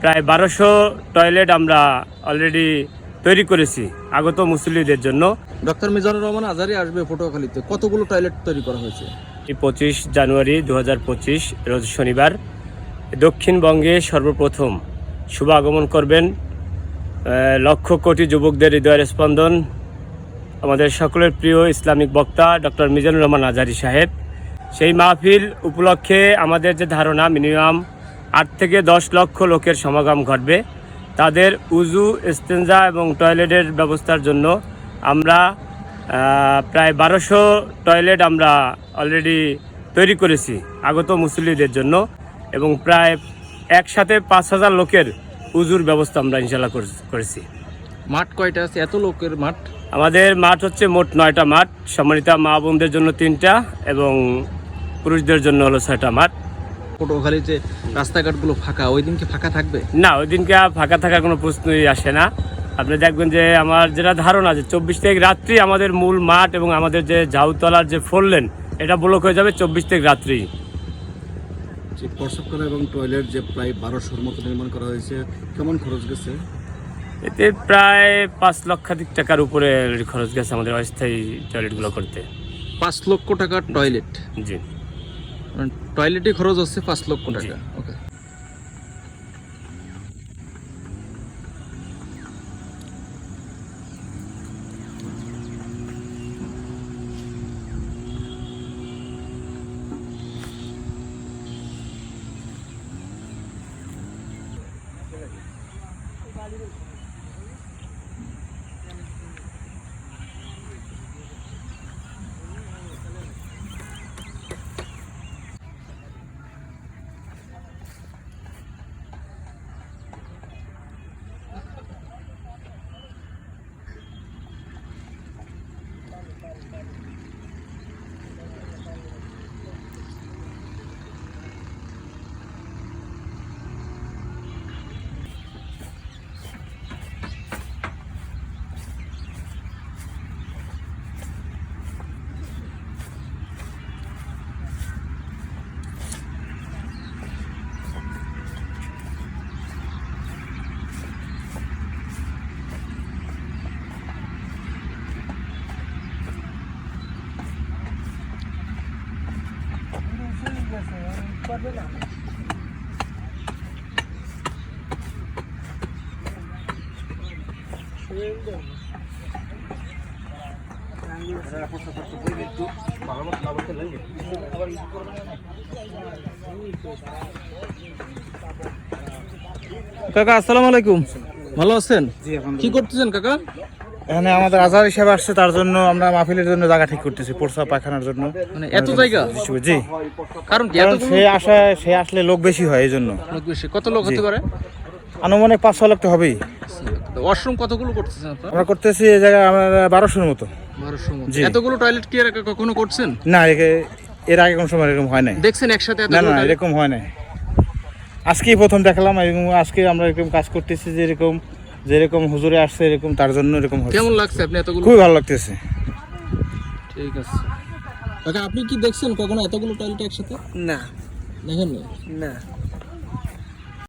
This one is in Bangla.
প্রায় বারোশো টয়লেট আমরা অলরেডি তৈরি করেছি আগত মুসল্লিদের জন্য। ডক্টর মিজানুর রহমান আজারি আসবে পটুয়াখালীতে। কতগুলো টয়লেট তৈরি করা হয়েছে? পঁচিশ জানুয়ারি দু হাজার পঁচিশ রোজ শনিবার দক্ষিণবঙ্গে সর্বপ্রথম শুভ আগমন করবেন লক্ষ কোটি যুবকদের হৃদয়ের স্পন্দন আমাদের সকলের প্রিয় ইসলামিক বক্তা ডক্টর মিজানুর রহমান আজারি সাহেব। সেই মাহফিল উপলক্ষে আমাদের যে ধারণা মিনিমাম আট থেকে দশ লক্ষ লোকের সমাগম ঘটবে। তাদের উজু ইস্তেঞ্জা এবং টয়লেটের ব্যবস্থার জন্য আমরা প্রায় বারোশো টয়লেট আমরা অলরেডি তৈরি করেছি আগত মুসল্লিদের জন্য এবং প্রায় একসাথে পাঁচ হাজার লোকের উজুর ব্যবস্থা আমরা ইনশাল্লাহ করে- করেছি। মাঠ কয়টা আছে? এত লোকের মাঠ? আমাদের মাঠ হচ্ছে মোট নয়টা মাঠ। সম্মানিতা মা বোনদের জন্য তিনটা এবং পুরুষদের জন্য হলো ছয়টা মাঠ। পটুয়াখালীতে রাস্তাঘাটগুলো ফাঁকা ওই দিন কি ফাঁকা থাকবে? না ওই দিনকে ফাঁকা থাকার কোনো প্রশ্নই আসে না। আপনি দেখবেন যে আমার যেটা ধারণা যে চব্বিশ তারিখ রাত্রি আমাদের মূল মাঠ এবং আমাদের যে ঝাউতলার যে ফোর লেন এটা ব্লক হয়ে যাবে চব্বিশ তারিখ রাত্রি। যে প্রস্রাবখানা এবং টয়লেট যে প্রায় বারোশোর মতো নির্মাণ করা হয়েছে কেমন খরচ গেছে? এতে প্রায় পাঁচ লক্ষাধিক টাকার উপরে খরচ গেছে আমাদের অস্থায়ী টয়লেটগুলো করতে। পাঁচ লক্ষ টাকার টয়লেট? জি। টয়লেটে খরচ হচ্ছে পাঁচ লক্ষ টাকা ওকে কাকা আসসালামু আলাইকুম। ভালো আছেন? কি করতেছেন কাকা? এখানে আমাদের আজহার হিসাবে আসছে তার জন্য আমরা মাহফিলের জন্য জায়গা ঠিক করতেছি পোরসা পায়খানার জন্য। মানে এত জায়গা? জি কারণ সে আসে সে আসলে লোক বেশি হয় এই জন্য লোক বেশি। কত লোক হতে পারে? আনুমানিক পাঁচ ছ লোক তো হবেই। ওয়াশরুম কতগুলো করতেছেন আপনারা? আমরা করতেছি এই জায়গায় আমরা বারোশোর মতো। বারোশো মতো। এতগুলো টয়লেট কি এর আগে কখনো করছেন? না এর আগে কোনো সময় এরকম হয় নাই। দেখছেন একসাথে না না এরকম হয় নাই। আজকেই প্রথম দেখলাম এরকম আজকে আমরা এরকম কাজ করতেছি যে এরকম যেরকম হুজুরে আসছে এরকম তার জন্য এরকম হচ্ছে কেমন লাগছে আপনি এতগুলো? খুবই ভালো লাগতেছে। ঠিক আছে। কাকা আপনি কি দেখছেন কখনো এতগুলো টয়লেট একসাথে? না। দেখেন না না।